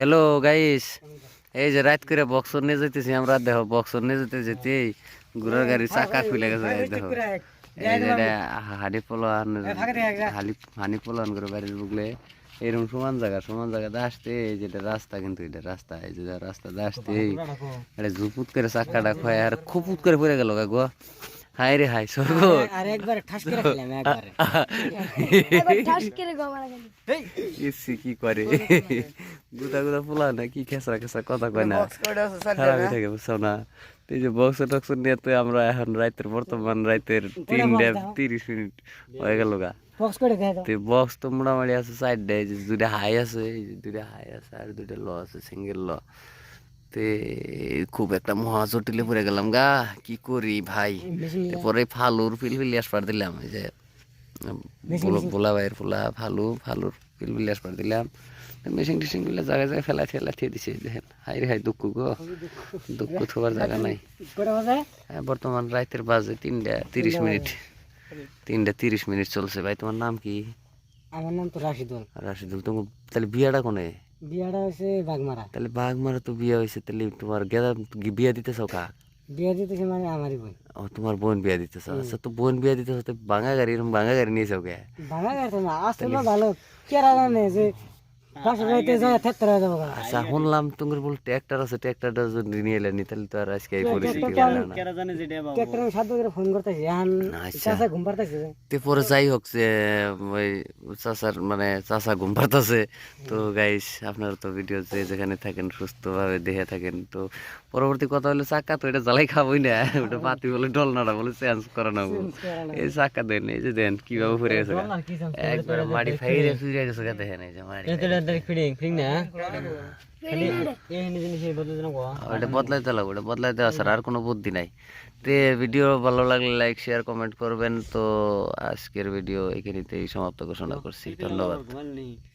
Hello guys এই যে রাত করে বক্সর নিয়ে যেতেছি আমরা দেখো বক্সর নিয়ে যেতে যেতে ঘোড়ার গাড়ি চাকা খুলে গেছে দেখো। হানি পোলান হালি হানি পোলান করে বাড়ির বুকলে এরকম সমান জায়গা সমান জায়গাতে আসতে এই যেটা রাস্তা কিন্তু এটা রাস্তা এই যে রাস্তাতে আসতে এটা ঝুপুত করে চাকাটা খয় আর খুপুত করে পড়ে গেল গো। হাই রে হাই স্বর্গ। আর একবার ঠাস করে খেলাম একবারে। ঠাস করে গমারা গেল ইসি কি করে? গুদা গুদা পোলা না কি খেসরা খেসরা কথা কয় না খারাপ থাকে বুঝছ না? এই যে বক্স টক্স নিয়ে তো আমরা এখন রাতের বর্তমান রাতের তিনটা তিরিশ মিনিট হয়ে গেল গা। বক্স তো মোটামুটি আছে সাইডটা এই যে দুইটা হাই আছে এই যে দুইটা হাই আছে আর দুইটা ল আছে সিঙ্গেল ল তে খুব একটা মহা জটিলে পড়ে গেলাম গা কি করি ভাই? পরে ফালুর ফিলফিলি আসপার দিলাম এই যে বোলা ভাইয়ের ফুলা ফালু ফালুর ফিলফিলি আসপার দিলাম। মেশিন টেশিনগুলো জায়গায় জায়গায় ফেলা ফেলা থিয়ে দিছে দেখেন হাই রে হাই দুঃখ গো। দুঃখ থোবার জায়গা নাই। হ্যাঁ, বর্তমান রাতের বাজে তিনটা তিরিশ মিনিট। তিনটা তিরিশ মিনিট চলছে। ভাই তোমার নাম কি? আমার নাম তো রাশিদুল রাশিদুল তোমার তাহলে বিয়াটা কোনে? বিয়াটা হয়েছে বাগমারা তাহলে বাঘমারা তো বিয়া হয়েছে তাহলে তোমার গেদা বিয়া দিতেছ কা বিয়া দিতেছে মানে আমারই বোন। ও তোমার বোন বিয়া দিতেছে? আচ্ছা তো বোন বিয়া দিতেছে তো বাঙা গাড়ি এরকম বাঙা গাড়ি নিয়ে যাও গে। ভাঙা গেছে না আসলে ভালো। কেরা জানে যে পাশে বাড়িতে যায় থেত্তর হয়ে যাব আচ্ছা শুনলাম তোমার বল ট্র্যাক্টর আছে ট্র্যাক্টরটা যদি নিয়ে এলেনি তাহলে তো আর আজকে এই পরিস্থিতি হলো না। ট্রাক্টর আমি করে ফোন করতেছি এখন আচ্ছা। ঘুম পারতেছে তে পরে যাই হোক যে ওই চাচার মানে চাচা ঘুম পাড়তাছে। তো গাইস আপনারা তো ভিডিও যে যেখানে থাকেন সুস্থভাবে দেখে থাকেন তো পরবর্তী কথা হলো চাকা তো এটা জ্বালাই খাবোই না। ওটা পাতি বলে ডলনাটা বলে চেঞ্জ করানো এই চাকা দেন এই যে দেন কীভাবে ফুরে গেছে। একবার মাটি ফাইরে ফিরে গেছে দেখেন এই যে মাটি ফিডিং ফিডিং না? এই জিনিস বদলে দিলাম ওটা বদলাইতে লাগবে ওটা বদলাইতে আসার আর কোনো বুদ্ধি নাই। তে ভিডিও ভালো লাগলে লাইক শেয়ার কমেন্ট করবেন। তো আজকের ভিডিও এখানেতেই সমাপ্ত ঘোষণা করছি। ধন্যবাদ।